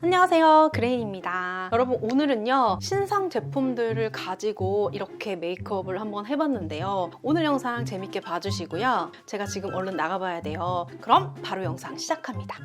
안녕하세요. 그레인입니다. 여러분 오늘은요 신상 제품들을 가지고 이렇게 메이크업을 한번 해봤는데요. 오늘 영상 재밌게 봐주시고요. 제가 지금 얼른 나가봐야 돼요. 그럼 바로 영상 시작합니다.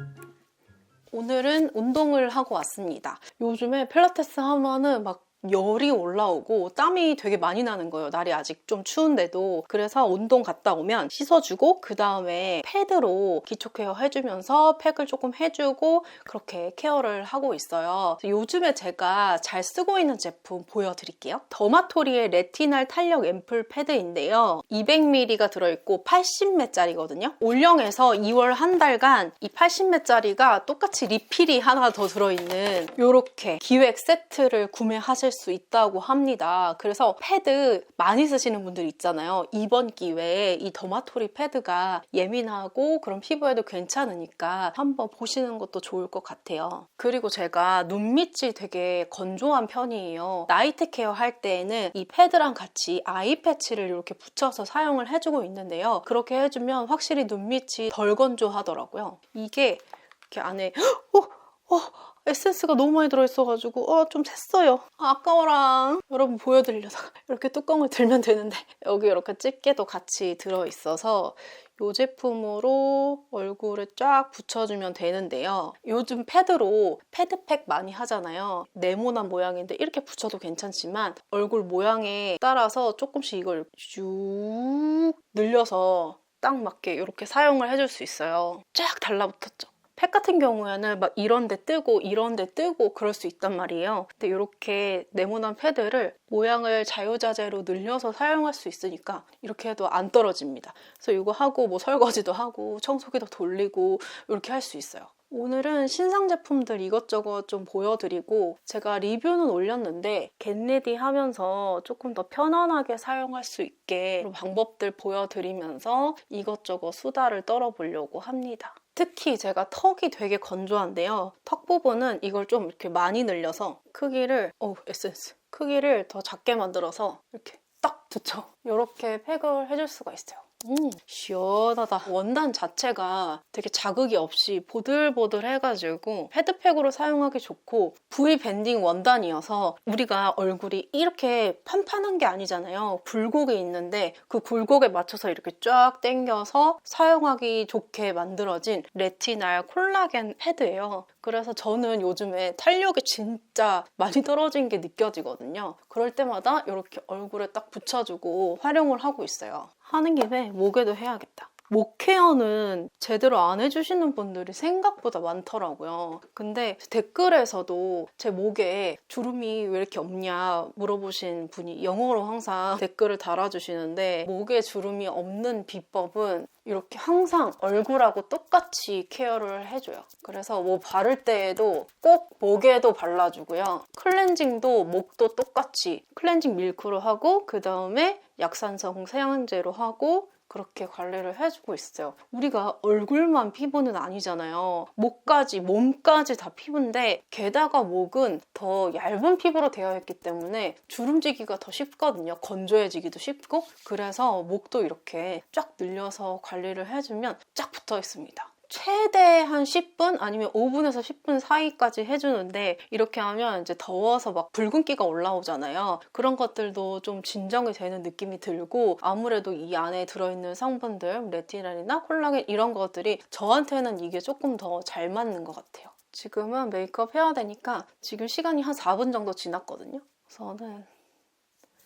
오늘은 운동을 하고 왔습니다. 요즘에 필라테스 하면은 막 열이 올라오고 땀이 되게 많이 나는 거예요. 날이 아직 좀 추운데도. 그래서 운동 갔다 오면 씻어주고 그 다음에 패드로 기초 케어 해주면서 팩을 조금 해주고 그렇게 케어를 하고 있어요. 요즘에 제가 잘 쓰고 있는 제품 보여드릴게요. 더마토리의 레티날 탄력 앰플 패드인데요. 200ml가 들어있고 80매짜리거든요. 올영에서 2월 한 달간 이 80매짜리가 똑같이 리필이 하나 더 들어있는 이렇게 기획 세트를 구매하실 수 있다고 합니다. 그래서 패드 많이 쓰시는 분들 있잖아요. 이번 기회에 이 더마토리 패드가 예민하고 그런 피부에도 괜찮으니까 한번 보시는 것도 좋을 것 같아요. 그리고 제가 눈 밑이 되게 건조한 편이에요. 나이트 케어 할 때에는 이 패드랑 같이 아이 패치를 이렇게 붙여서 사용을 해주고 있는데요. 그렇게 해주면 확실히 눈 밑이 덜 건조하더라고요. 이게 이렇게 안에 어, 어, 에센스가 너무 많이 들어있어가지고 어, 좀 샜어요. 아, 아까워라. 여러분 보여드리려다가 이렇게 뚜껑을 들면 되는데 여기 이렇게 집게도 같이 들어있어서 이 제품으로 얼굴에 쫙 붙여주면 되는데요. 요즘 패드로 패드팩 많이 하잖아요. 네모난 모양인데 이렇게 붙여도 괜찮지만 얼굴 모양에 따라서 조금씩 이걸 쭉 늘려서 딱 맞게 이렇게 사용을 해줄 수 있어요. 쫙 달라붙었죠. 팩 같은 경우에는 막 이런 데 뜨고 이런 데 뜨고 그럴 수 있단 말이에요. 근데 이렇게 네모난 패드를 모양을 자유자재로 늘려서 사용할 수 있으니까 이렇게 해도 안 떨어집니다. 그래서 이거 하고 뭐 설거지도 하고 청소기도 돌리고 이렇게 할 수 있어요. 오늘은 신상 제품들 이것저것 좀 보여드리고 제가 리뷰는 올렸는데 겟레디 하면서 조금 더 편안하게 사용할 수 있게 방법들 보여드리면서 이것저것 수다를 떨어보려고 합니다. 특히 제가 턱이 되게 건조한데요. 턱 부분은 이걸 좀 이렇게 많이 늘려서 크기를 어 에센스 크기를 더 작게 만들어서 이렇게 딱 붙여 이렇게 팩을 해줄 수가 있어요. 음, 시원하다. 원단 자체가 되게 자극이 없이 보들보들 해가지고 헤드팩으로 사용하기 좋고 V 밴딩 원단이어서 우리가 얼굴이 이렇게 판판한 게 아니잖아요. 굴곡이 있는데 그 굴곡에 맞춰서 이렇게 쫙 당겨서 사용하기 좋게 만들어진 레티날 콜라겐 패드예요. 그래서 저는 요즘에 탄력이 진짜 많이 떨어진 게 느껴지거든요. 그럴 때마다 이렇게 얼굴에 딱 붙여주고 활용을 하고 있어요. 하는 김에 목에도 해야겠다. 목 케어는 제대로 안 해주시는 분들이 생각보다 많더라고요. 근데 댓글에서도 제 목에 주름이 왜 이렇게 없냐 물어보신 분이 영어로 항상 댓글을 달아주시는데 목에 주름이 없는 비법은 이렇게 항상 얼굴하고 똑같이 케어를 해줘요. 그래서 뭐 바를 때에도 꼭 목에도 발라주고요. 클렌징도 목도 똑같이 클렌징 밀크로 하고 그 다음에 약산성 세안제로 하고 그렇게 관리를 해주고 있어요. 우리가 얼굴만 피부는 아니잖아요. 목까지, 몸까지 다 피부인데 게다가 목은 더 얇은 피부로 되어 있기 때문에 주름지기가 더 쉽거든요. 건조해지기도 쉽고 그래서 목도 이렇게 쫙 늘려서 관리를 해주면 쫙 붙어 있습니다. 최대 한 10분 아니면 5분에서 10분 사이까지 해주는데 이렇게 하면 이제 더워서 막 붉은기가 올라오잖아요. 그런 것들도 좀 진정이 되는 느낌이 들고 아무래도 이 안에 들어있는 성분들 레티날이나 콜라겐 이런 것들이 저한테는 이게 조금 더 잘 맞는 것 같아요. 지금은 메이크업 해야 되니까 지금 시간이 한 4분 정도 지났거든요. 저는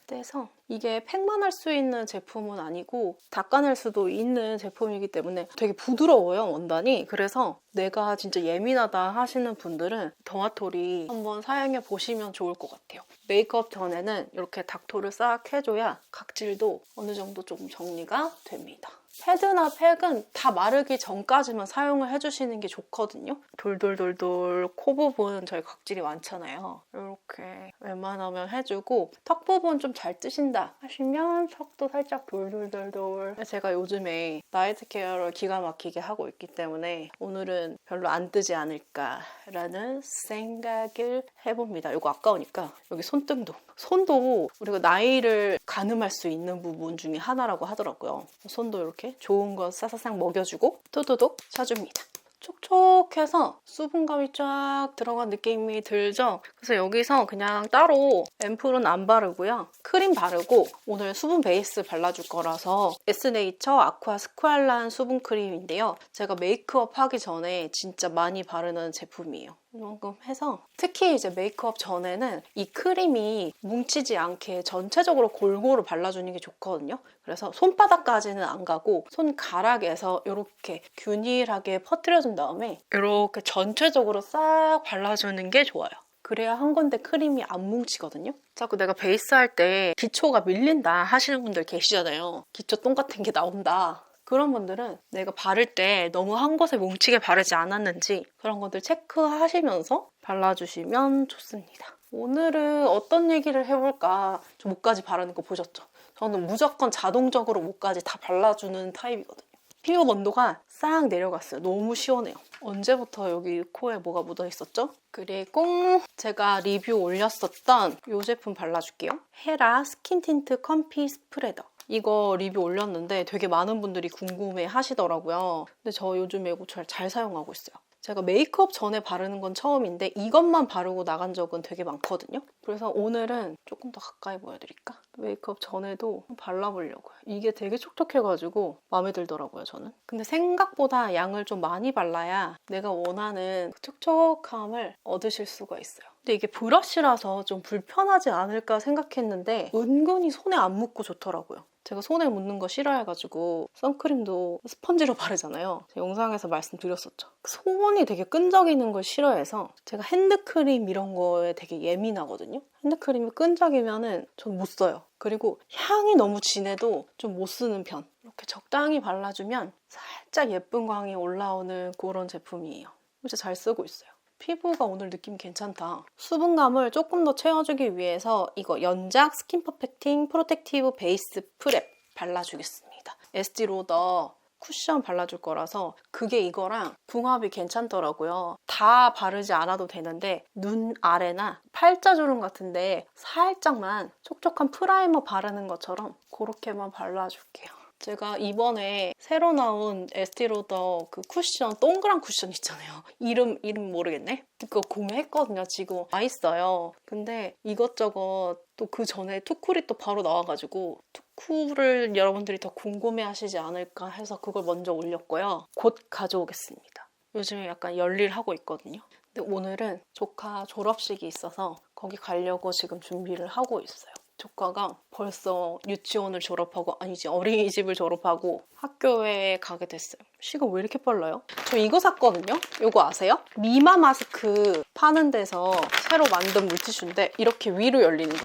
떼서 이게 팩만 할 수 있는 제품은 아니고 닦아낼 수도 있는 제품이기 때문에 되게 부드러워요 원단이. 그래서 내가 진짜 예민하다 하시는 분들은 더마토리 한번 사용해 보시면 좋을 것 같아요. 메이크업 전에는 이렇게 닥토를 싹 해줘야 각질도 어느 정도 조금 정리가 됩니다 패드나 팩은 다 마르기 전까지만 사용을 해주시는 게 좋거든요. 돌돌돌돌 코 부분 저희 각질이 많잖아요. 이렇게 웬만하면 해주고 턱 부분 좀 잘 뜨신다 하시면 턱도 살짝 돌돌돌돌 제가 요즘에 나이트 케어를 기가 막히게 하고 있기 때문에 오늘은 별로 안 뜨지 않을까라는 생각을 해봅니다. 이거 아까우니까 여기 손등도 손도 우리가 나이를 가늠할 수 있는 부분 중에 하나라고 하더라고요. 손도 이렇게 좋은 거 싸사상 먹여주고 토도독 쳐줍니다. 촉촉해서 수분감이 쫙 들어간 느낌이 들죠? 그래서 여기서 그냥 따로 앰플은 안 바르고요. 크림 바르고 오늘 수분 베이스 발라줄 거라서 에스네이처 아쿠아 스쿠알란 수분 크림인데요. 제가 메이크업 하기 전에 진짜 많이 바르는 제품이에요. 이만큼 해서 특히 이제 메이크업 전에는 이 크림이 뭉치지 않게 전체적으로 골고루 발라주는 게 좋거든요. 그래서 손바닥까지는 안 가고 손가락에서 이렇게 균일하게 퍼뜨려준 다음에 이렇게 전체적으로 싹 발라주는 게 좋아요. 그래야 한 건데 크림이 안 뭉치거든요. 자꾸 내가 베이스 할 때 기초가 밀린다 하시는 분들 계시잖아요. 기초 똥 같은 게 나온다. 그런 분들은 내가 바를 때 너무 한 곳에 뭉치게 바르지 않았는지 그런 것들 체크하시면서 발라주시면 좋습니다. 오늘은 어떤 얘기를 해볼까? 저 목까지 바르는 거 보셨죠? 저는 무조건 자동적으로 목까지 다 발라주는 타입이거든요. 피부 온도가 싹 내려갔어요. 너무 시원해요. 언제부터 여기 코에 뭐가 묻어 있었죠? 그리고 제가 리뷰 올렸었던 이 제품 발라줄게요. 헤라 스킨 틴트 컴피 스프레더. 이거 리뷰 올렸는데 되게 많은 분들이 궁금해 하시더라고요. 근데 저 요즘에 이거 잘, 잘 사용하고 있어요. 제가 메이크업 전에 바르는 건 처음인데 이것만 바르고 나간 적은 되게 많거든요. 그래서 오늘은 조금 더 가까이 보여드릴까? 메이크업 전에도 발라보려고요. 이게 되게 촉촉해가지고 마음에 들더라고요, 저는. 근데 생각보다 양을 좀 많이 발라야 내가 원하는 그 촉촉함을 얻으실 수가 있어요. 근데 이게 브러쉬라서 좀 불편하지 않을까 생각했는데 은근히 손에 안 묻고 좋더라고요. 제가 손에 묻는 거 싫어해가지고 선크림도 스펀지로 바르잖아요. 제가 영상에서 말씀드렸었죠. 손이 되게 끈적이는 걸 싫어해서 제가 핸드크림 이런 거에 되게 예민하거든요. 핸드크림이 끈적이면은 전 못 써요. 그리고 향이 너무 진해도 좀 못 쓰는 편. 이렇게 적당히 발라주면 살짝 예쁜 광이 올라오는 그런 제품이에요. 진짜 잘 쓰고 있어요. 피부가 오늘 느낌 괜찮다. 수분감을 조금 더 채워주기 위해서 이거 연작 스킨 퍼펙팅 프로텍티브 베이스 프랩 발라주겠습니다. 에스티 로더 쿠션 발라줄 거라서 그게 이거랑 궁합이 괜찮더라고요. 다 바르지 않아도 되는데 눈 아래나 팔자주름 같은데 살짝만 촉촉한 프라이머 바르는 것처럼 그렇게만 발라줄게요. 제가 이번에 새로 나온 에스티로더 그 쿠션 동그란 쿠션 있잖아요. 이름 이름 모르겠네. 그거 구매했거든요. 지금 와 있어요. 근데 이것저것 또 그 전에 투쿨이 또 바로 나와가지고 투쿨을 여러분들이 더 궁금해하시지 않을까 해서 그걸 먼저 올렸고요. 곧 가져오겠습니다. 요즘에 약간 열일하고 있거든요. 근데 오늘은 조카 졸업식이 있어서 거기 가려고 지금 준비를 하고 있어요. 조카가 벌써 유치원을 졸업하고 아니지 어린이집을 졸업하고 학교에 가게 됐어요. 시간 왜 이렇게 빨라요? 저 이거 샀거든요. 이거 아세요? 미마 마스크 파는 데서 새로 만든 물티슈인데 이렇게 위로 열리는 거.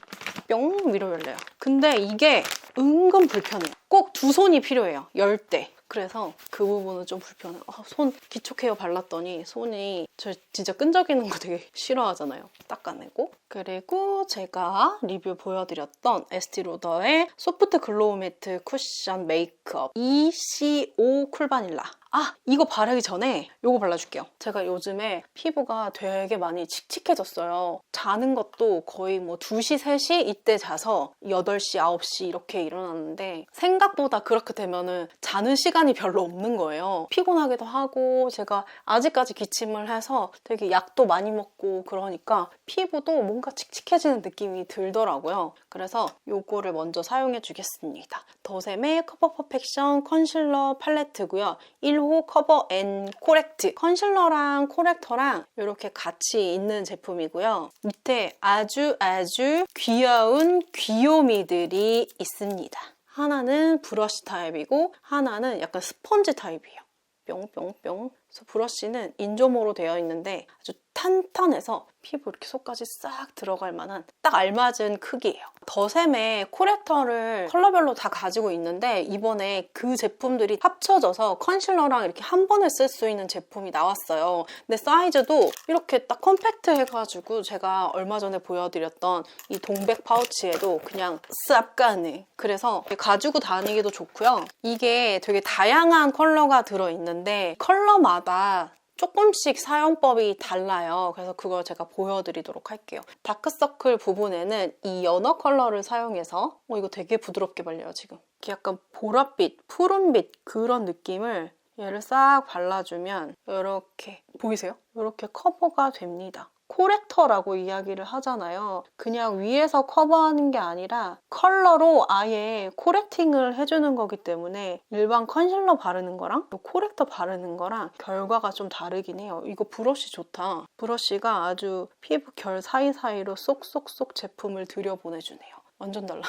뿅 위로 열려요. 근데 이게 은근 불편해요. 꼭 두 손이 필요해요. 열 때. 그래서 그 부분은 좀 불편해요. 아, 손 기초 케어 발랐더니 손이 저 진짜 끈적이는 거 되게 싫어하잖아요. 닦아내고. 그리고 제가 리뷰 보여드렸던 에스티로더의 소프트 글로우 매트 쿠션 메이크업 ECO 쿨바닐라. 아, 이거 바르기 전에 이거 발라줄게요. 제가 요즘에 피부가 되게 많이 칙칙해졌어요. 자는 것도 거의 뭐 2시, 3시 이때 자서 8시, 9시 이렇게 일어났는데 생각보다 그렇게 되면은 자는 시간이 별로 없는 거예요. 피곤하기도 하고 제가 아직까지 기침을 해서 되게 약도 많이 먹고 그러니까 피부도 뭔가 칙칙해지는 느낌이 들더라고요. 그래서 이거를 먼저 사용해 주겠습니다. 더샘의 커버 퍼펙션 컨실러 팔레트고요. 1호 커버 앤 코렉트 컨실러랑 코렉터랑 이렇게 같이 있는 제품이고요. 밑에 아주 아주 귀여운 귀요미들이 있습니다. 하나는 브러쉬 타입이고 하나는 약간 스펀지 타입이에요. 뿅뿅뿅. 그래서 브러쉬는 인조모로 되어 있는데 아주 탄탄해서 피부 이렇게 속까지 싹 들어갈 만한 딱 알맞은 크기예요. 더샘의 코렉터를 컬러별로 다 가지고 있는데 이번에 그 제품들이 합쳐져서 컨실러랑 이렇게 한 번에 쓸 수 있는 제품이 나왔어요. 근데 사이즈도 이렇게 딱 컴팩트 해가지고 제가 얼마 전에 보여드렸던 이 동백 파우치에도 그냥 쌉 가네. 그래서 가지고 다니기도 좋고요. 이게 되게 다양한 컬러가 들어있는데 컬러마다 조금씩 사용법이 달라요. 그래서 그걸 제가 보여드리도록 할게요. 다크서클 부분에는 이 연어 컬러를 사용해서 어, 이거 되게 부드럽게 발려요, 지금. 약간 보랏빛, 푸른빛 그런 느낌을 얘를 싹 발라주면 이렇게 보이세요? 이렇게 커버가 됩니다. 코렉터라고 이야기를 하잖아요. 그냥 위에서 커버하는 게 아니라 컬러로 아예 코렉팅을 해주는 거기 때문에 일반 컨실러 바르는 거랑 코렉터 바르는 거랑 결과가 좀 다르긴 해요. 이거 브러쉬 좋다. 브러쉬가 아주 피부 결 사이사이로 쏙쏙쏙 제품을 들여보내주네요. 완전 달라.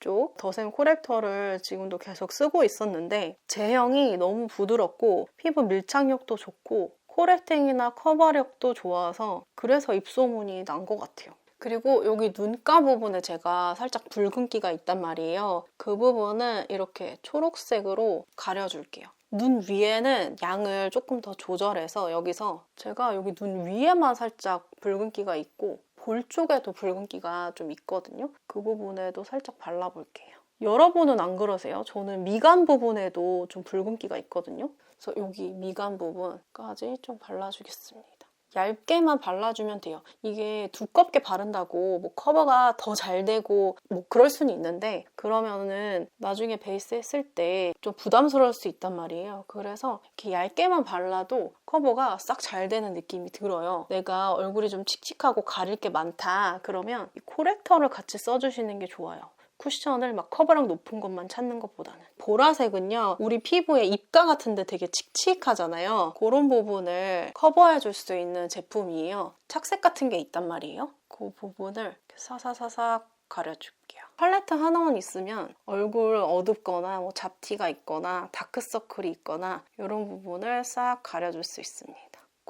쪽 더샘 코렉터를 지금도 계속 쓰고 있었는데 제형이 너무 부드럽고 피부 밀착력도 좋고 코렉팅이나 커버력도 좋아서 그래서 입소문이 난 것 같아요. 그리고 여기 눈가 부분에 제가 살짝 붉은기가 있단 말이에요. 그 부분은 이렇게 초록색으로 가려줄게요. 눈 위에는 양을 조금 더 조절해서 여기서 제가 여기 눈 위에만 살짝 붉은기가 있고 볼 쪽에도 붉은기가 좀 있거든요. 그 부분에도 살짝 발라볼게요. 여러분은 안 그러세요? 저는 미간 부분에도 좀 붉은기가 있거든요. 그래서 여기 미간 부분까지 좀 발라주겠습니다. 얇게만 발라주면 돼요. 이게 두껍게 바른다고 뭐 커버가 더 잘 되고 뭐 그럴 수는 있는데 그러면은 나중에 베이스 했을 때 좀 부담스러울 수 있단 말이에요. 그래서 이렇게 얇게만 발라도 커버가 싹 잘 되는 느낌이 들어요. 내가 얼굴이 좀 칙칙하고 가릴 게 많다 그러면 이 코렉터를 같이 써주시는 게 좋아요. 쿠션을 막 커버랑 높은 것만 찾는 것보다는. 보라색은요 우리 피부에 입가 같은데 되게 칙칙하잖아요. 그런 부분을 커버해 줄 수 있는 제품이에요. 착색 같은 게 있단 말이에요. 그 부분을 사사사삭 가려줄게요. 팔레트 하나만 있으면 얼굴 어둡거나 뭐 잡티가 있거나 다크서클이 있거나 이런 부분을 싹 가려줄 수 있습니다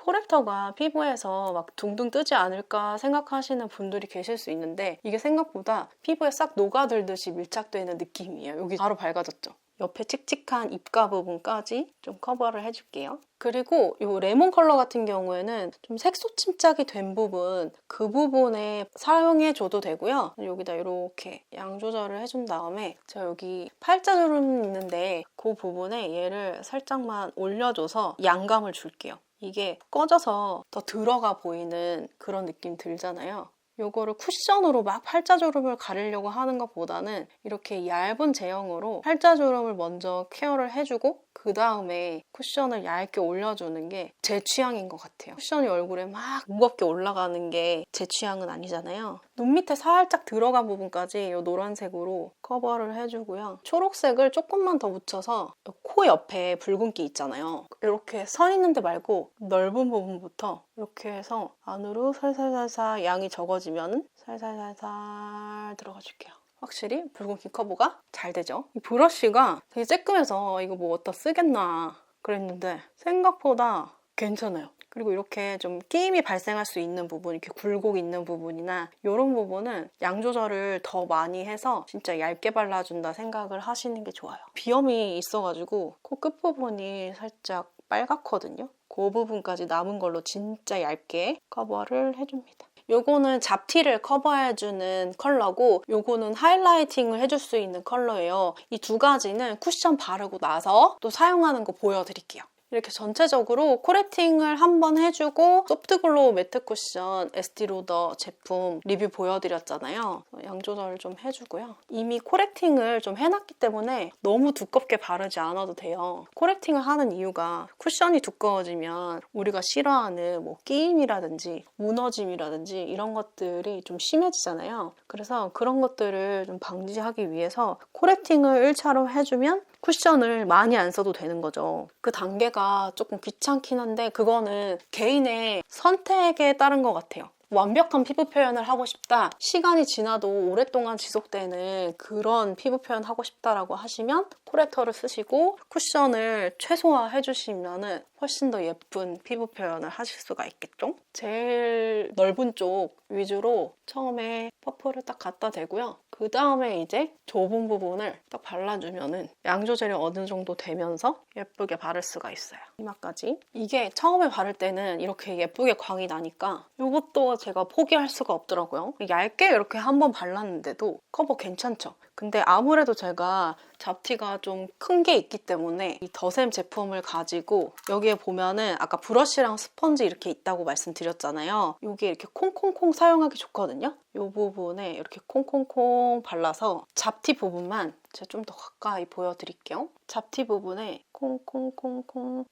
코렉터가 피부에서 막 둥둥 뜨지 않을까 생각하시는 분들이 계실 수 있는데 이게 생각보다 피부에 싹 녹아들듯이 밀착되는 느낌이에요. 여기 바로 밝아졌죠? 옆에 칙칙한 입가 부분까지 좀 커버를 해줄게요. 그리고 이 레몬 컬러 같은 경우에는 좀 색소 침착이 된 부분 그 부분에 사용해줘도 되고요. 여기다 이렇게 양 조절을 해준 다음에 제가 여기 팔자주름 있는데 그 부분에 얘를 살짝만 올려줘서 양감을 줄게요. 이게 꺼져서 더 들어가 보이는 그런 느낌 들잖아요. 요거를 쿠션으로 막 팔자주름을 가리려고 하는 것보다는 이렇게 얇은 제형으로 팔자주름을 먼저 케어를 해주고 그 다음에 쿠션을 얇게 올려주는 게 제 취향인 것 같아요. 쿠션이 얼굴에 막 무겁게 올라가는 게 제 취향은 아니잖아요. 눈 밑에 살짝 들어간 부분까지 이 노란색으로 커버를 해주고요. 초록색을 조금만 더 묻혀서 코 옆에 붉은기 있잖아요. 이렇게 선 있는데 말고 넓은 부분부터 이렇게 해서 안으로 살살살살 양이 적어지면 살살살살 들어가 줄게요. 확실히 붉은기 커버가 잘 되죠. 이 브러쉬가 되게 쬐끔해서 이거 뭐 어디다 쓰겠나 그랬는데 생각보다 괜찮아요. 그리고 이렇게 좀 끼임이 발생할 수 있는 부분, 이렇게 굴곡 있는 부분이나 이런 부분은 양 조절을 더 많이 해서 진짜 얇게 발라준다 생각을 하시는 게 좋아요. 비염이 있어가지고 코 끝부분이 살짝 빨갛거든요. 그 부분까지 남은 걸로 진짜 얇게 커버를 해줍니다. 요거는 잡티를 커버해주는 컬러고 요거는 하이라이팅을 해줄 수 있는 컬러예요. 이 두 가지는 쿠션 바르고 나서 또 사용하는 거 보여드릴게요. 이렇게 전체적으로 코렉팅을 한번 해주고 소프트글로우 매트 쿠션 에스티로더 제품 리뷰 보여드렸잖아요. 양 조절을 좀 해주고요. 이미 코렉팅을 좀 해놨기 때문에 너무 두껍게 바르지 않아도 돼요. 코렉팅을 하는 이유가 쿠션이 두꺼워지면 우리가 싫어하는 뭐 끼임이라든지 무너짐이라든지 이런 것들이 좀 심해지잖아요. 그래서 그런 것들을 좀 방지하기 위해서 코렉팅을 1차로 해주면 쿠션을 많이 안 써도 되는 거죠. 그 단계가 조금 귀찮긴 한데 그거는 개인의 선택에 따른 것 같아요. 완벽한 피부 표현을 하고 싶다. 시간이 지나도 오랫동안 지속되는 그런 피부 표현 하고 싶다라고 하시면 코렉터를 쓰시고 쿠션을 최소화해 주시면 훨씬 더 예쁜 피부 표현을 하실 수가 있겠죠? 제일 넓은 쪽 위주로 처음에 퍼프를 딱 갖다 대고요. 그 다음에 이제 좁은 부분을 딱 발라주면은 양 조절이 어느 정도 되면서 예쁘게 바를 수가 있어요. 이마까지. 이게 처음에 바를 때는 이렇게 예쁘게 광이 나니까 이것도 제가 포기할 수가 없더라고요. 얇게 이렇게 한번 발랐는데도 커버 괜찮죠? 근데 아무래도 제가 잡티가 좀 큰 게 있기 때문에 이 더샘 제품을 가지고 여기에 보면은 아까 브러쉬랑 스펀지 이렇게 있다고 말씀드렸잖아요. 여기에 이렇게 콩콩콩 사용하기 좋거든요. 이 부분에 이렇게 콩콩콩 발라서 잡티 부분만 제가 좀 더 가까이 보여드릴게요. 잡티 부분에 콩콩콩콩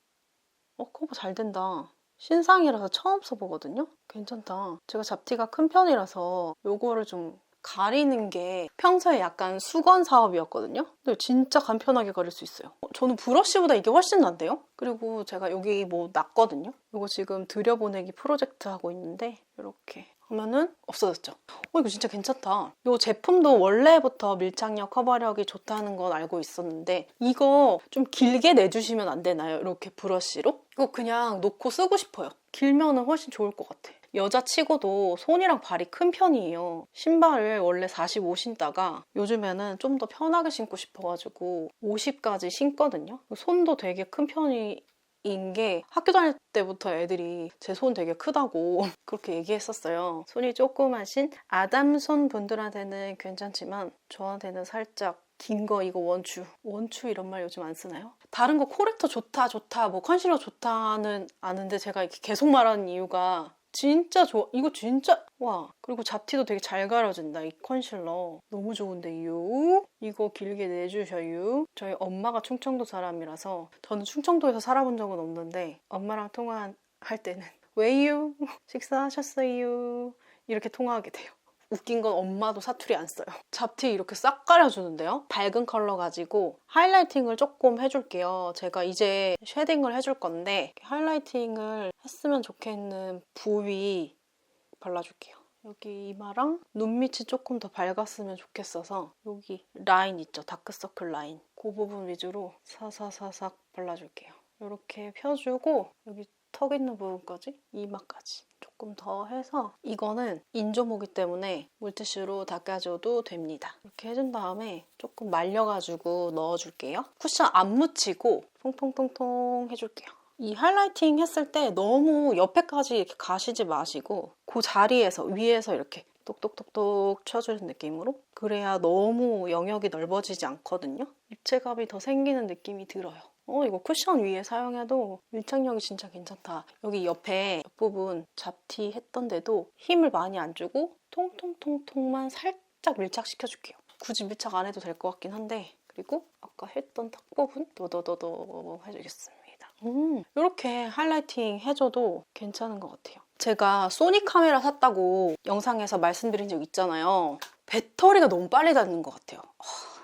어, 커버 잘 된다. 신상이라서 처음 써보거든요? 괜찮다. 제가 잡티가 큰 편이라서 요거를 좀 가리는 게 평소에 약간 수건 사업이었거든요? 근데 진짜 간편하게 가릴 수 있어요. 어, 저는 브러쉬보다 이게 훨씬 난데요? 그리고 제가 여기 뭐 났거든요? 이거 지금 들여보내기 프로젝트 하고 있는데 이렇게 하면은 없어졌죠. 어, 이거 진짜 괜찮다. 이 제품도 원래부터 밀착력 커버력이 좋다는 건 알고 있었는데 이거 좀 길게 내주시면 안 되나요? 이렇게 브러쉬로? 이거 그냥 놓고 쓰고 싶어요. 길면은 훨씬 좋을 것 같아. 여자 치고도 손이랑 발이 큰 편이에요. 신발을 원래 45 신다가 요즘에는 좀 더 편하게 신고 싶어가지고 50까지 신거든요. 손도 되게 큰 편이 인게 학교 다닐 때부터 애들이 제 손 되게 크다고 그렇게 얘기했었어요. 손이 조그마신 아담손 분들한테는 괜찮지만 저한테는 살짝 긴 거 이거 원추 원추 이런 말 요즘 안 쓰나요? 다른 거 코렉터 좋다 좋다 뭐 컨실러 좋다는 아는데 제가 이렇게 계속 말하는 이유가 진짜 좋아. 이거 진짜 와. 그리고 잡티도 되게 잘 가려진다. 이 컨실러. 너무 좋은데요. 이거 길게 내주셔요. 저희 엄마가 충청도 사람이라서 저는 충청도에서 살아본 적은 없는데 엄마랑 통화할 때는 왜요? 식사하셨어요? 이렇게 통화하게 돼요. 웃긴 건 엄마도 사투리 안 써요. 잡티 이렇게 싹 가려주는데요. 밝은 컬러 가지고 하이라이팅을 조금 해줄게요. 제가 이제 쉐딩을 해줄 건데 하이라이팅을 했으면 좋겠는 부위 발라줄게요. 여기 이마랑 눈 밑이 조금 더 밝았으면 좋겠어서 여기 라인 있죠? 다크서클 라인. 그 부분 위주로 사사사삭 발라줄게요. 이렇게 펴주고 여기 턱 있는 부분까지 이마까지 조금 더 해서 이거는 인조모기 때문에 물티슈로 닦아줘도 됩니다. 이렇게 해준 다음에 조금 말려가지고 넣어줄게요. 쿠션 안 묻히고 퐁퐁퐁퐁 해줄게요. 이 하이라이팅 했을 때 너무 옆에까지 이렇게 가시지 마시고 그 자리에서 위에서 이렇게 똑똑똑똑 쳐주는 느낌으로 그래야 너무 영역이 넓어지지 않거든요. 입체감이 더 생기는 느낌이 들어요. 어 이거 쿠션 위에 사용해도 밀착력이 진짜 괜찮다. 여기 옆에 옆부분 잡티 했던데도 힘을 많이 안 주고 통통통통만 살짝 밀착시켜줄게요. 굳이 밀착 안 해도 될 것 같긴 한데 그리고 아까 했던 탁 부분 도도도도 해주겠습니다. 음, 이렇게 하이라이팅 해줘도 괜찮은 것 같아요. 제가 소니 카메라 샀다고 영상에서 말씀드린 적 있잖아요. 배터리가 너무 빨리 닳는 것 같아요.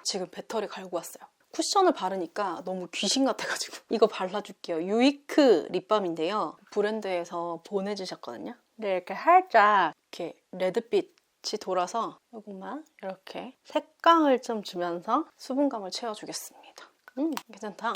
지금 배터리 갈고 왔어요. 쿠션을 바르니까 너무 귀신 같아가지고 이거 발라줄게요. 유이크 립밤인데요. 브랜드에서 보내주셨거든요. 근데 이렇게 살짝 이렇게 레드빛이 돌아서 이것만 이렇게 색감을 좀 주면서 수분감을 채워주겠습니다. 음, 괜찮다.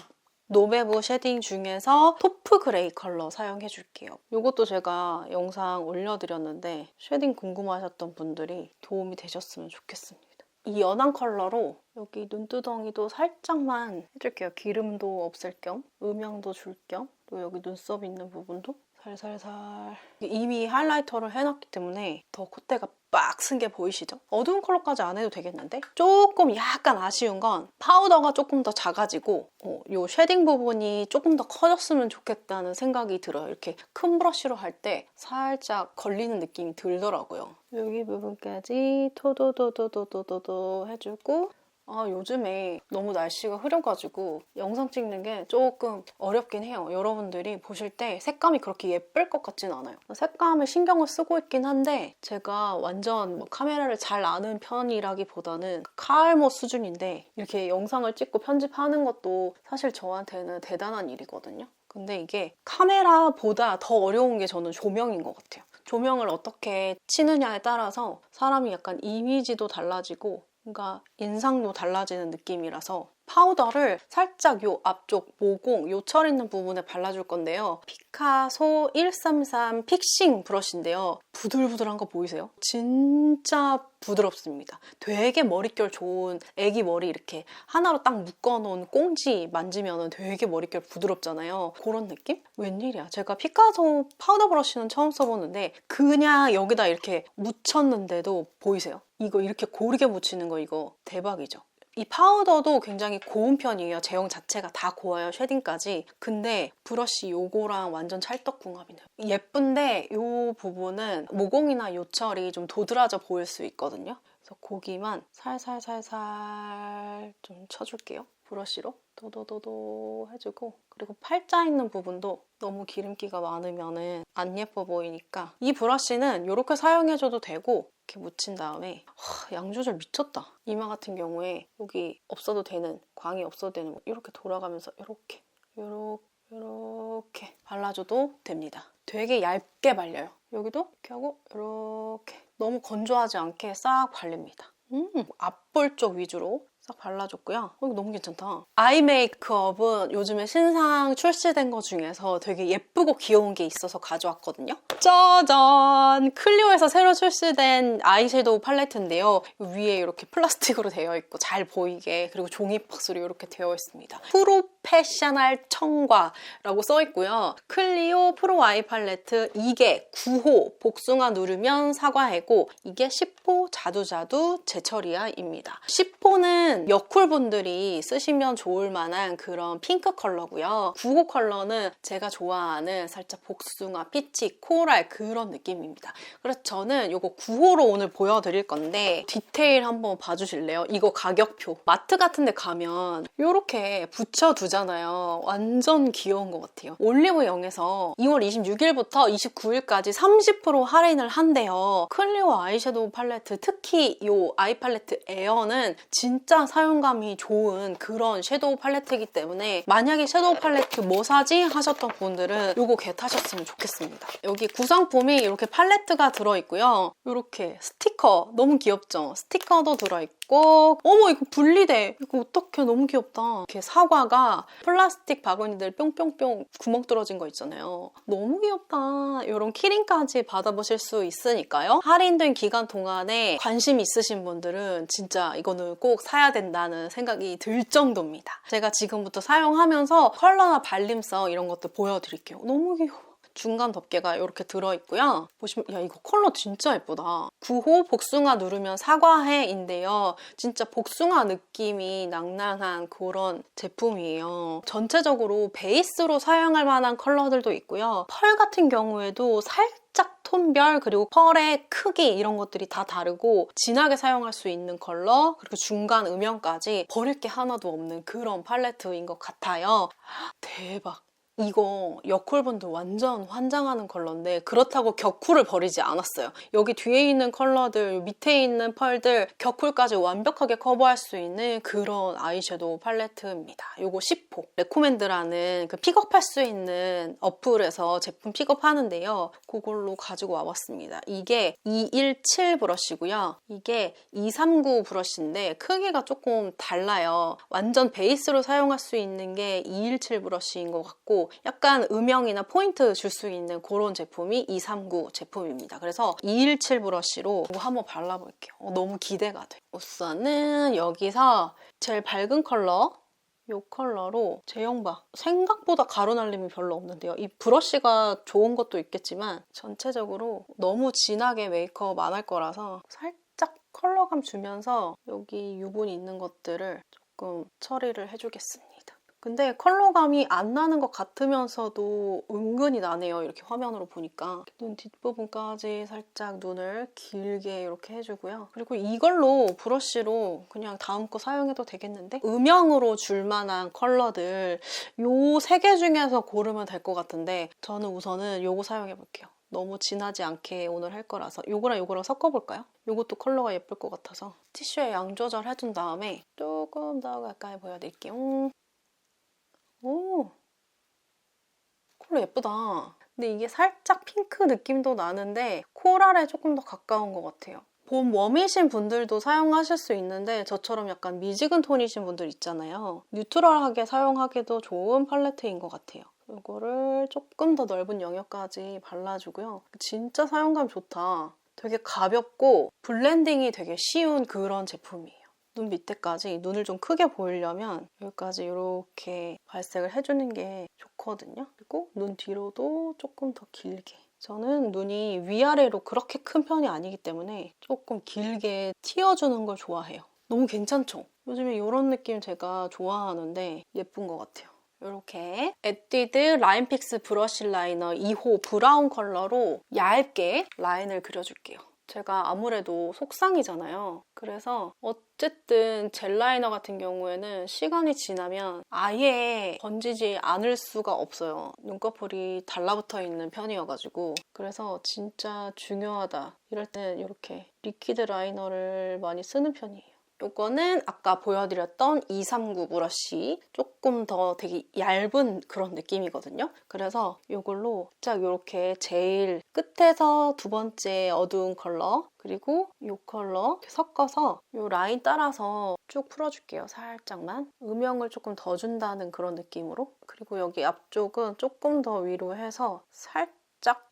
노베브 쉐딩 중에서 토프 그레이 컬러 사용해줄게요. 이것도 제가 영상 올려드렸는데 쉐딩 궁금하셨던 분들이 도움이 되셨으면 좋겠습니다. 이 연한 컬러로 여기 눈두덩이도 살짝만 해줄게요. 기름도 없앨 겸, 음영도 줄 겸, 또 여기 눈썹 있는 부분도 살살살 이미 하이라이터를 해놨기 때문에 더 콧대가 빡쓴게 보이시죠? 어두운 컬러까지 안 해도 되겠는데? 조금 약간 아쉬운 건 파우더가 조금 더 작아지고 어, 이 쉐딩 부분이 조금 더 커졌으면 좋겠다는 생각이 들어요. 이렇게 큰 브러쉬로 할 때 살짝 걸리는 느낌이 들더라고요. 여기 부분까지 토도도도도도도 해주고 아, 요즘에 너무 날씨가 흐려가지고 영상 찍는 게 조금 어렵긴 해요. 여러분들이 보실 때 색감이 그렇게 예쁠 것 같진 않아요. 색감에 신경을 쓰고 있긴 한데 제가 완전 뭐 카메라를 잘 아는 편이라기보다는 칼모 수준인데 이렇게 영상을 찍고 편집하는 것도 사실 저한테는 대단한 일이거든요. 근데 이게 카메라보다 더 어려운 게 저는 조명인 것 같아요. 조명을 어떻게 치느냐에 따라서 사람이 약간 이미지도 달라지고 뭔가 인상도 달라지는 느낌이라서 파우더를 살짝 요 앞쪽 모공, 요철 있는 부분에 발라줄 건데요. 피카소 133 픽싱 브러쉬인데요. 부들부들한 거 보이세요? 진짜 부드럽습니다. 되게 머릿결 좋은 애기 머리 이렇게 하나로 딱 묶어놓은 꽁지 만지면 되게 머릿결 부드럽잖아요. 그런 느낌? 웬일이야. 제가 피카소 파우더 브러쉬는 처음 써보는데 그냥 여기다 이렇게 묻혔는데도 보이세요? 이거 이렇게 고르게 묻히는 거 이거 대박이죠. 이 파우더도 굉장히 고운 편이에요. 제형 자체가 다 고와요. 쉐딩까지. 근데 브러쉬 요거랑 완전 찰떡궁합이네요. 예쁜데 요 부분은 모공이나 요철이 좀 도드라져 보일 수 있거든요. 그래서 고기만 살살살살 좀 쳐줄게요. 브러쉬로 도도도도 해주고 그리고 팔자 있는 부분도 너무 기름기가 많으면 안 예뻐 보이니까 이 브러쉬는 이렇게 사용해줘도 되고 이렇게 묻힌 다음에 하, 양 조절 미쳤다. 이마 같은 경우에 여기 없어도 되는 광이 없어도 되는 거 이렇게 돌아가면서 이렇게 이렇게 이렇게 발라줘도 됩니다. 되게 얇게 발려요. 여기도 이렇게 하고 이렇게 너무 건조하지 않게 싹 발립니다. 음, 앞볼 쪽 위주로 싹 발라줬고요. 어, 너무 괜찮다. 아이 메이크업은 요즘에 신상 출시된 거 중에서 되게 예쁘고 귀여운 게 있어서 가져왔거든요. 짜잔! 클리오에서 새로 출시된 아이섀도우 팔레트인데요. 위에 이렇게 플라스틱으로 되어 있고 잘 보이게 그리고 종이 박스로 이렇게 되어 있습니다. 프로 페셔널 청과라고 써 있고요. 클리오 프로 아이 팔레트 이게 9호 복숭아 누르면 사과해고 이게 10호 자두자두 제철이야입니다. 10호는 여쿨분들이 쓰시면 좋을 만한 그런 핑크 컬러고요. 9호 컬러는 제가 좋아하는 살짝 복숭아, 피치, 코랄 그런 느낌입니다. 그래서 저는 이거 9호로 오늘 보여드릴 건데 디테일 한번 봐주실래요? 이거 가격표. 마트 같은 데 가면 이렇게 붙여두 잖아요. 완전 귀여운 것 같아요. 올리브영에서 2월 26일부터 29일까지 30% 할인을 한대요. 클리오 아이섀도우 팔레트, 특히 이 아이 팔레트 에어는 진짜 사용감이 좋은 그런 섀도우 팔레트이기 때문에 만약에 섀도우 팔레트 뭐 사지? 하셨던 분들은 이거 개 타셨으면 좋겠습니다. 여기 구성품이 이렇게 팔레트가 들어있고요. 이렇게 스 티커 너무 귀엽죠? 스티커도 들어있고 어머 이거 분리돼. 이거 어떡해 너무 귀엽다. 이렇게 사과가 플라스틱 바구니들 뿅뿅뿅 구멍 뚫어진 거 있잖아요. 너무 귀엽다. 이런 키링까지 받아보실 수 있으니까요. 할인된 기간 동안에 관심 있으신 분들은 진짜 이거는 꼭 사야 된다는 생각이 들 정도입니다. 제가 지금부터 사용하면서 컬러나 발림성 이런 것도 보여드릴게요. 너무 귀여워. 중간 덮개가 이렇게 들어있고요. 보시면 야 이거 컬러 진짜 예쁘다. 9호 복숭아 누르면 사과해인데요. 진짜 복숭아 느낌이 낭낭한 그런 제품이에요. 전체적으로 베이스로 사용할 만한 컬러들도 있고요. 펄 같은 경우에도 살짝 톤별 그리고 펄의 크기 이런 것들이 다 다르고 진하게 사용할 수 있는 컬러 그리고 중간 음영까지 버릴 게 하나도 없는 그런 팔레트인 것 같아요. 대박. 이거 여쿨분들 완전 환장하는 컬러인데 그렇다고 격쿨을 버리지 않았어요. 여기 뒤에 있는 컬러들, 밑에 있는 펄들 격쿨까지 완벽하게 커버할 수 있는 그런 아이섀도우 팔레트입니다. 이거 10호 레코멘드라는 그 픽업할 수 있는 어플에서 제품 픽업하는데요. 그걸로 가지고 와봤습니다. 이게 217 브러쉬고요. 이게 239 브러쉬인데 크기가 조금 달라요. 완전 베이스로 사용할 수 있는 게 217 브러쉬인 것 같고 약간 음영이나 포인트 줄 수 있는 그런 제품이 239 제품입니다. 그래서 217 브러쉬로 한번 발라볼게요. 어, 너무 기대가 돼. 우선은 여기서 제일 밝은 컬러 이 컬러로 제형봐 생각보다 가루 날림이 별로 없는데요. 이 브러쉬가 좋은 것도 있겠지만 전체적으로 너무 진하게 메이크업 안 할 거라서 살짝 컬러감 주면서 여기 유분 있는 것들을 조금 처리를 해주겠습니다. 근데 컬러감이 안 나는 것 같으면서도 은근히 나네요. 이렇게 화면으로 보니까. 눈 뒷부분까지 살짝 눈을 길게 이렇게 해주고요. 그리고 이걸로 브러쉬로 그냥 다음 거 사용해도 되겠는데? 음영으로 줄 만한 컬러들 요 세 개 중에서 고르면 될 것 같은데 저는 우선은 요거 사용해볼게요. 너무 진하지 않게 오늘 할 거라서 요거랑 요거랑 섞어볼까요? 요것도 컬러가 예쁠 것 같아서 티슈에 양 조절해준 다음에 조금 더 가까이 보여드릴게요. 오, 컬러 예쁘다. 근데 이게 살짝 핑크 느낌도 나는데 코랄에 조금 더 가까운 것 같아요. 봄 웜이신 분들도 사용하실 수 있는데 저처럼 약간 미지근 톤이신 분들 있잖아요. 뉴트럴하게 사용하기도 좋은 팔레트인 것 같아요. 이거를 조금 더 넓은 영역까지 발라주고요. 진짜 사용감 좋다. 되게 가볍고 블렌딩이 되게 쉬운 그런 제품이에요. 눈 밑에까지 눈을 좀 크게 보이려면 여기까지 이렇게 발색을 해주는 게 좋거든요. 그리고 눈 뒤로도 조금 더 길게. 저는 눈이 위아래로 그렇게 큰 편이 아니기 때문에 조금 길게 튀어주는 걸 좋아해요. 너무 괜찮죠? 요즘에 이런 느낌 제가 좋아하는데 예쁜 것 같아요. 이렇게 에뛰드 라인 픽스 브러쉬 라이너 2호 브라운 컬러로 얇게 라인을 그려줄게요. 제가 아무래도 속상이잖아요. 그래서 어쨌든 젤 라이너 같은 경우에는 시간이 지나면 아예 번지지 않을 수가 없어요. 눈꺼풀이 달라붙어 있는 편이어가지고. 그래서 진짜 중요하다. 이럴 때는 이렇게 리퀴드 라이너를 많이 쓰는 편이에요. 요거는 아까 보여드렸던 239 브러쉬 조금 더 되게 얇은 그런 느낌이거든요. 그래서 이걸로 딱 이렇게 제일 끝에서 두 번째 어두운 컬러 그리고 이 컬러 섞어서 이 라인 따라서 쭉 풀어줄게요. 살짝만 음영을 조금 더 준다는 그런 느낌으로 그리고 여기 앞쪽은 조금 더 위로 해서 살짝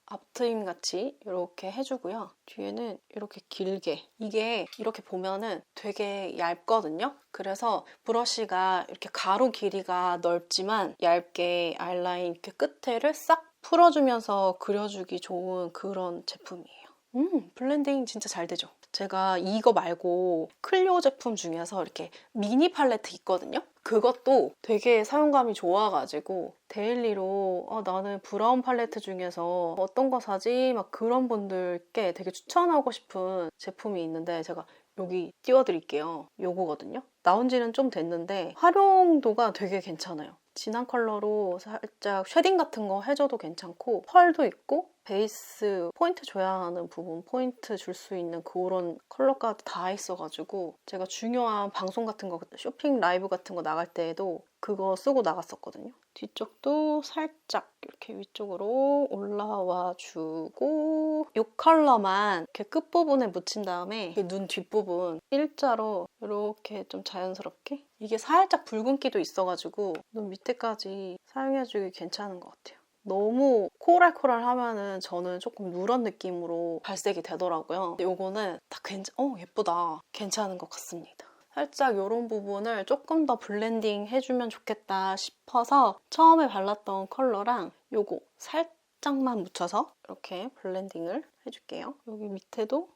앞트임 같이 이렇게 해주고요. 뒤에는 이렇게 길게 이게 이렇게 보면은 되게 얇거든요. 그래서 브러쉬가 이렇게 가로 길이가 넓지만 얇게 아이라인 이렇게 끝에를 싹 풀어주면서 그려주기 좋은 그런 제품이에요. 음, 블렌딩 진짜 잘 되죠? 제가 이거 말고 클리오 제품 중에서 이렇게 미니 팔레트 있거든요? 그것도 되게 사용감이 좋아가지고 데일리로 어, 나는 브라운 팔레트 중에서 어떤 거 사지? 막 그런 분들께 되게 추천하고 싶은 제품이 있는데 제가 여기 띄워드릴게요. 요거거든요. 나온 지는 좀 됐는데 활용도가 되게 괜찮아요. 진한 컬러로 살짝 쉐딩 같은 거 해줘도 괜찮고 펄도 있고 베이스 포인트 줘야 하는 부분 포인트 줄 수 있는 그런 컬러까지 다 있어가지고 제가 중요한 방송 같은 거 쇼핑 라이브 같은 거 나갈 때에도 그거 쓰고 나갔었거든요. 뒤쪽도 살짝 이렇게 위쪽으로 올라와 주고 이 컬러만 이렇게 끝부분에 묻힌 다음에 눈 뒷부분 일자로 이렇게 좀 자연스럽게 이게 살짝 붉은기도 있어가지고 눈 밑에까지 사용해주기 괜찮은 것 같아요. 너무 코랄코랄 하면은 저는 조금 누런 느낌으로 발색이 되더라고요. 요거는 다 괜찮, 어, 예쁘다. 괜찮은 것 같습니다. 살짝 이런 부분을 조금 더 블렌딩 해주면 좋겠다 싶어서 처음에 발랐던 컬러랑 요거 살짝만 묻혀서 이렇게 블렌딩을 해줄게요. 여기 밑에도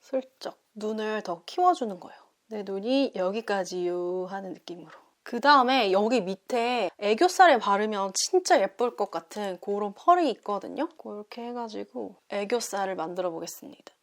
슬쩍 눈을 더 키워주는 거예요. 내 눈이 여기까지요 하는 느낌으로. 그 다음에 여기 밑에 애교살에 바르면 진짜 예쁠 것 같은 그런 펄이 있거든요. 그렇게 해가지고 애교살을 만들어 보겠습니다.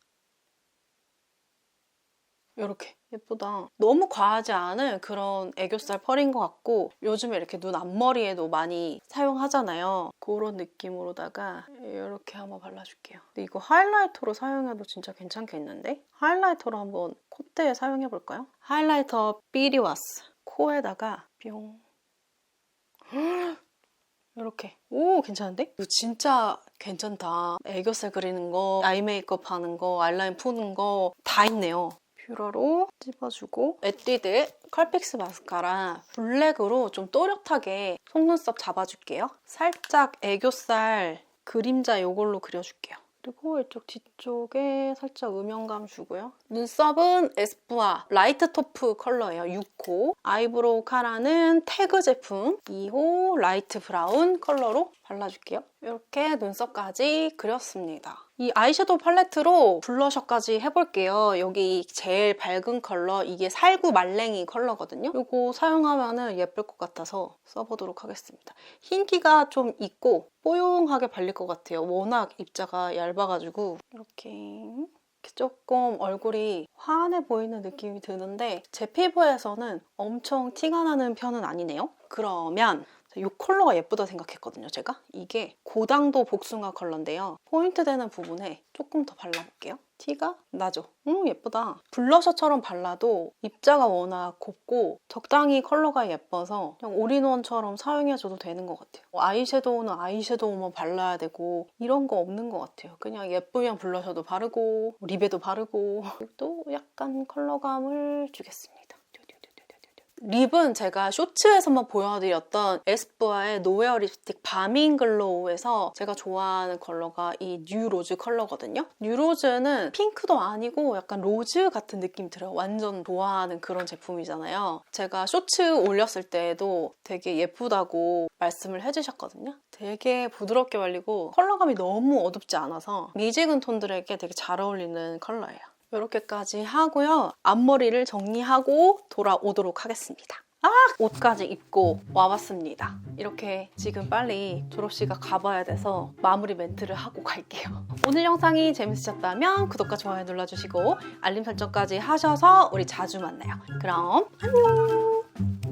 이렇게 예쁘다. 너무 과하지 않은 그런 애교살 펄인 것 같고 요즘에 이렇게 눈 앞머리에도 많이 사용하잖아요. 그런 느낌으로다가 이렇게 한번 발라줄게요. 근데 이거 하이라이터로 사용해도 진짜 괜찮겠는데? 하이라이터로 한번 콧대에 사용해볼까요? 하이라이터 삐리와스 코에다가 뿅 이렇게 오 괜찮은데? 이거 진짜 괜찮다 애교살 그리는 거 아이 메이크업 하는 거 아이라인 푸는 거 다 있네요 뷰러로 찝어주고 에뛰드 컬픽스 마스카라 블랙으로 좀 또렷하게 속눈썹 잡아줄게요 살짝 애교살 그림자 이걸로 그려줄게요 그리고 이쪽 뒤쪽에 살짝 음영감 주고요. 눈썹은 에스쁘아 라이트 토프 컬러예요. 6호. 아이브로우 카라는 태그 제품 2호 라이트 브라운 컬러로 발라줄게요. 이렇게 눈썹까지 그렸습니다. 이 아이섀도우 팔레트로 블러셔까지 해볼게요. 여기 제일 밝은 컬러, 이게 살구 말랭이 컬러거든요. 이거 사용하면 예쁠 것 같아서 써보도록 하겠습니다. 흰기가 좀 있고 뽀용하게 발릴 것 같아요. 워낙 입자가 얇아가지고 이렇게 조금 얼굴이 환해 보이는 느낌이 드는데 제 피부에서는 엄청 티가 나는 편은 아니네요. 그러면 이 컬러가 예쁘다 생각했거든요, 제가. 이게 고당도 복숭아 컬러인데요. 포인트 되는 부분에 조금 더 발라볼게요. 티가 나죠? 음, 예쁘다. 블러셔처럼 발라도 입자가 워낙 곱고 적당히 컬러가 예뻐서 그냥 올인원처럼 사용해줘도 되는 것 같아요. 뭐 아이섀도우는 아이섀도우만 발라야 되고 이런 거 없는 것 같아요. 그냥 예쁘면 블러셔도 바르고 립에도 바르고 또 약간 컬러감을 주겠습니다. 립은 제가 쇼츠에서만 보여드렸던 에스쁘아의 노웨어 립스틱 바밍 글로우에서 제가 좋아하는 컬러가 이 뉴로즈 컬러거든요. 뉴로즈는 핑크도 아니고 약간 로즈 같은 느낌 들어요. 완전 좋아하는 그런 제품이잖아요. 제가 쇼츠 올렸을 때에도 되게 예쁘다고 말씀을 해주셨거든요. 되게 부드럽게 발리고 컬러감이 너무 어둡지 않아서 미지근 톤들에게 되게 잘 어울리는 컬러예요. 이렇게까지 하고요. 앞머리를 정리하고 돌아오도록 하겠습니다. 아! 옷까지 입고 와봤습니다. 이렇게 지금 빨리 졸업식가 가봐야 돼서 마무리 멘트를 하고 갈게요. 오늘 영상이 재밌으셨다면 구독과 좋아요 눌러주시고 알림 설정까지 하셔서 우리 자주 만나요. 그럼 안녕!